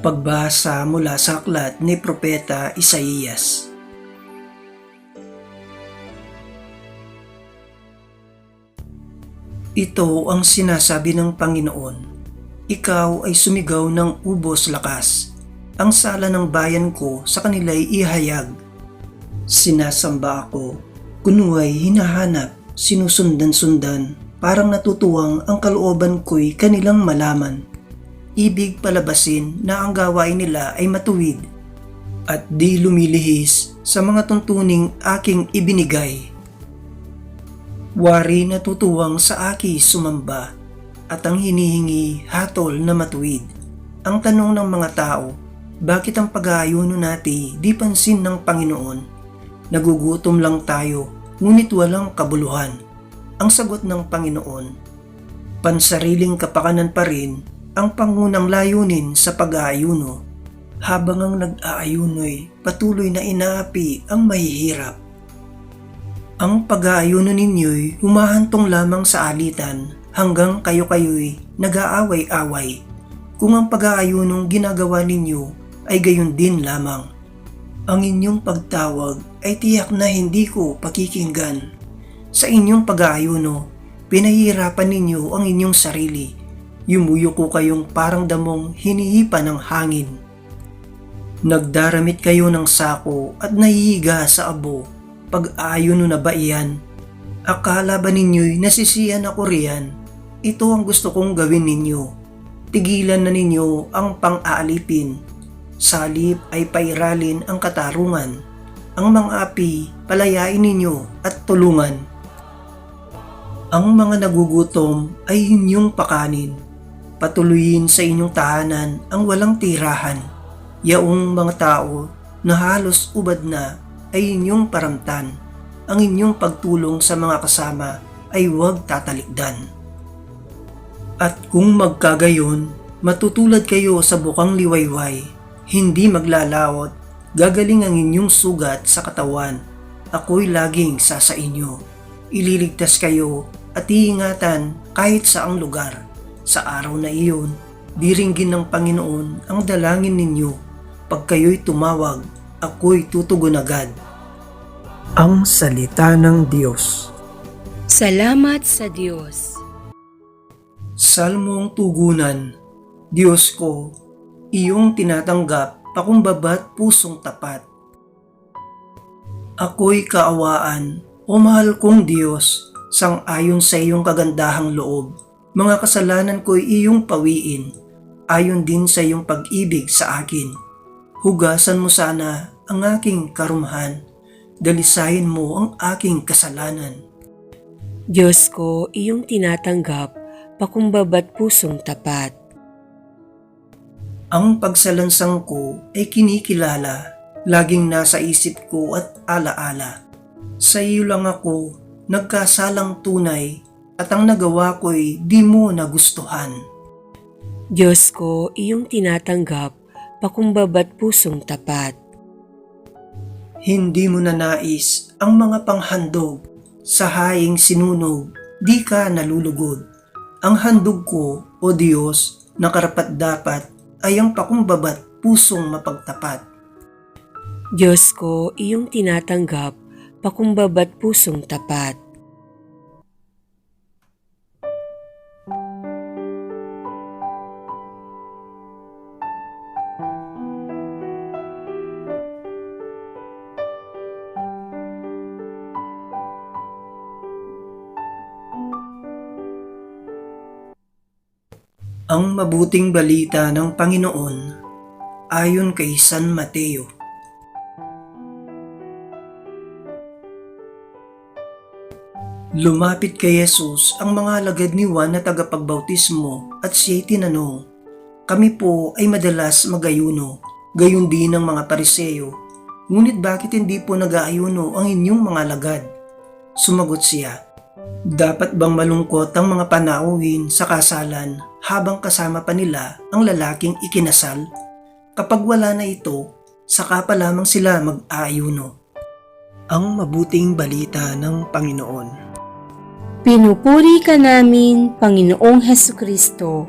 Pagbasa mula sa aklat ni Propeta Isaías. Ito ang sinasabi ng Panginoon. Ikaw ay sumigaw ng ubos lakas. Ang sala ng bayan ko sa kanila'y ihayag. Sinasamba ako, kunuhay hinahanap, sinusundan-sundan, parang natutuwang ang kalooban ko'y kanilang malaman. Ibig palabasin na ang gawain nila ay matuwid at di lumilihis sa mga tuntuning aking ibinigay. Wari natutuwang sa aki sumamba at ang hinihingi hatol na matuwid. Ang tanong ng mga tao, bakit ang pag-aayuno nati di pansin ng Panginoon? Nagugutom lang tayo, ngunit walang kabuluhan. Ang sagot ng Panginoon, pansariling kapakanan pa rin ang pangunang layunin sa pag-aayuno. Habang ang nag-aayuno'y patuloy na inaapi ang mahihirap. Ang pag-aayuno ninyo'y humahantong lamang sa alitan hanggang kayo-kayo'y nag-aaway-away. Kung ang pag-aayunong ginagawa ninyo ay gayon din lamang. Ang inyong pagtawag ay tiyak na hindi ko pakikinggan. Sa inyong pag-aayuno, pinahihirapan ninyo ang inyong sarili. Yumuyo ko kayong parang damong hinihipa ng hangin. Nagdaramit kayo ng sako at nahihiga sa abo pag-ayuno na ba iyan? Akala ba ninyo'y nasisiyan ako riyan? Ito ang gusto kong gawin ninyo. Tigilan na ninyo ang pang-aalipin. Salip ay pairalin ang katarungan. Ang mga api, palayain ninyo at tulungan. Ang mga nagugutom ay inyong pakanin. Patuloyin sa inyong tahanan ang walang tirahan. Yaong mga tao na halos ubad na ay inyong paramtan. Ang inyong pagtulong sa mga kasama ay huwag tatalikdan. At kung magkagayon, matutulad kayo sa bukang liwayway, hindi maglalawot, gagaling ang inyong sugat sa katawan. Ako'y laging sa sa inyo. Ililigtas kayo at iingatan kahit sa ang lugar. Sa araw na iyon, diringgin ng Panginoon ang dalangin ninyo. Pag kayo'y tumawag, ako'y tutugon agad. Ang Salita ng Diyos Salamat sa Diyos. Salmong Tugunan Diyos ko, iyong tinatanggap pakumbabat pusong tapat. Ako'y kaawaan, o mahal kong Diyos, sang ayon sa iyong kagandahang loob. Mga kasalanan ko'y iyong pawiin, ayon din sa iyong pag-ibig sa akin. Hugasan mo sana ang aking karumahan, dalisayin mo ang aking kasalanan. Diyos ko, iyong tinatanggap, pakumbabat pusong tapat. Ang pagsalansang ko ay kinikilala, laging nasa isip ko at alaala. Sa iyo lang ako nagkasalang tunay at ang nagawa ko'y di mo nagustuhan. Diyos ko, iyong tinatanggap, pakumbabat pusong tapat. Hindi mo na nais ang mga panghandog sa haing sinunog, di ka nalulugod. Ang handog ko, o Diyos, na karapat dapat ay ang pakumbabat pusong mapagtapat. Diyos ko, iyong tinatanggap, pakumbabat pusong tapat. Ang mabuting balita ng Panginoon ayon kay San Mateo. Lumapit kay Jesus ang mga alagad ni Juan na tagapagbautismo at siya'y tinanong, Kami po ay madalas magayuno, gayon din ang mga pariseyo. Ngunit bakit hindi po nag-aayuno ang inyong mga alagad? Sumagot siya, Dapat bang malungkot ang mga panauhin sa kasalan habang kasama pa nila ang lalaking ikinasal? Kapag wala na ito, saka pa lamang sila mag-aayuno. Ang mabuting balita ng Panginoon. Pinupuri ka namin, Panginoong Heso Kristo.